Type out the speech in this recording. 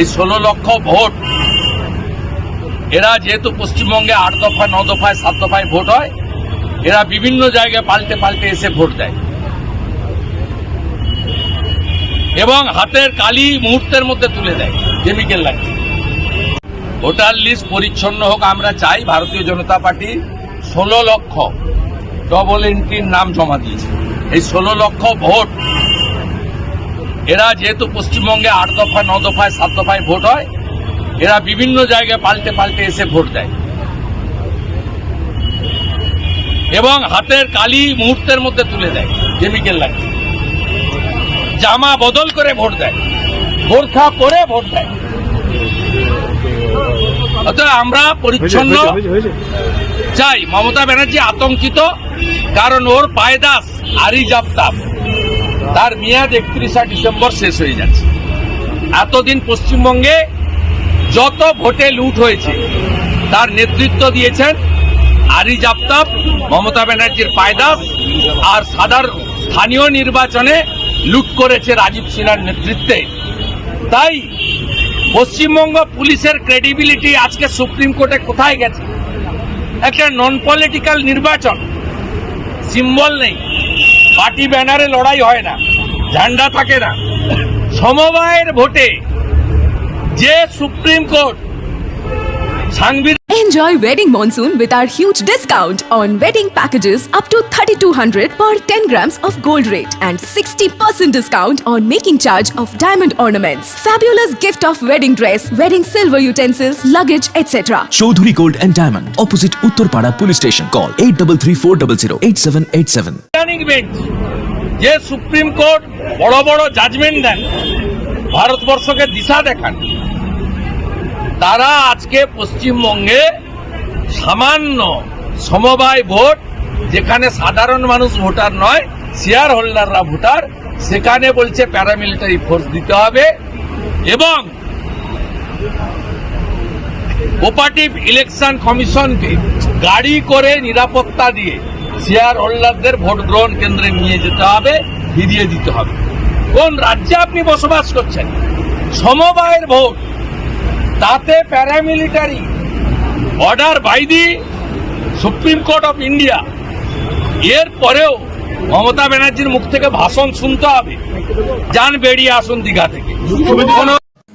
এই ষোলো লক্ষ ভোট। এরা যেহেতু পশ্চিমবঙ্গে আট দফায়, ন দফায়, সাত দফায় ভোট হয়, এরা বিভিন্ন জায়গায় পাল্টে পাল্টে এসে ভোট দেয়। এবং হাতের কালি মুহূর্তের মধ্যে তুলে দেয় কেমিক্যাল লাগিয়ে ভোটার লিস্ট পরিচ্ছন্ন হোক, আমরা চাই ভারতীয় জনতা পার্টি ষোলো লক্ষ ডবল এন্ট্রির নাম জমা দিয়েছে। এই ষোলো লক্ষ ভোট এরা যেহেতু পশ্চিমবঙ্গে আট দফা ন দফায় সাত দফায় ভোট হয় এরা বিভিন্ন জায়গায় পাল্টে পাল্টে এসে ভোট দেয়। এবং হাতের কালি মুহূর্তের মধ্যে তুলে দেয় কেমিক্যাল লাগে জামা বদল করে ভোট দেয় বোরখা পরে ভোট দেয়। অতএব আমরা পরিচ্ছন্ন। চাই মমতা ব্যানার্জি আতঙ্কিত কারণ ওর পায়দাস আরি জাপ্তাব তার মেয়াদ একত্রিশা ডিসেম্বর শেষ হয়ে যাচ্ছে। এতদিন পশ্চিমবঙ্গে যত ভোটে লুট হয়েছে, তার নেতৃত্ব দিয়েছেন আরি জাপ্তাব, মমতা ব্যানার্জির পায়দাস আর সাদার স্থানীয় নির্বাচনে লুট করেছে রাজীব সিনহার নেতৃত্বে। তাই পশ্চিমবঙ্গ পুলিশের ক্রেডিবিলিটি আজকে সুপ্রিম কোর্টে কোথায় গেছে? একটা নন পলিটিক্যাল নির্বাচন সিম্বল নেই। পার্টি ব্যানারে লড়াই হয় না ঝান্ডা থাকে না। সমবায়ের ভোটে যে supreme court Enjoy wedding monsoon with our huge discount on wedding packages up to 3200 per 10 grams of gold rate and 60% discount on making charge of diamond ornaments. Fabulous gift of wedding dress, wedding silver utensils, luggage, etc. Double three four double zero eight seven eight seven bench যে supreme court বড় বড় judgement দেন ভারতবর্ষকে দিশা দেখান তারা আজকে পশ্চিমবঙ্গে সামান্য সমবায় ভোট, যেখানে সাধারণ মানুষ ভোটার নয় শেয়ার হোল্ডাররা ভোটার, সেখানে বলছে প্যারামিলিটারি ফোর্স দিতে হবে এবং কোপারেটিভ ইলেকশন কমিশনকে গাড়ি করে নিরাপত্তা দিয়ে শেয়ার হোল্ডারদের ভোট গ্রহণ কেন্দ্রে নিয়ে যেতে হবে, ফিরিয়ে দিতে হবে। কোন রাজ্যে আপনি বসবাস করছেন? সমবায়ের ভোট তাতে paramilitary order by the supreme court of India এর পরেও মমতা ব্যানার্জির মুখ থেকে ভাষণ শুনতে হবে। যান বেরিয়ে আসুন দীঘা থেকে।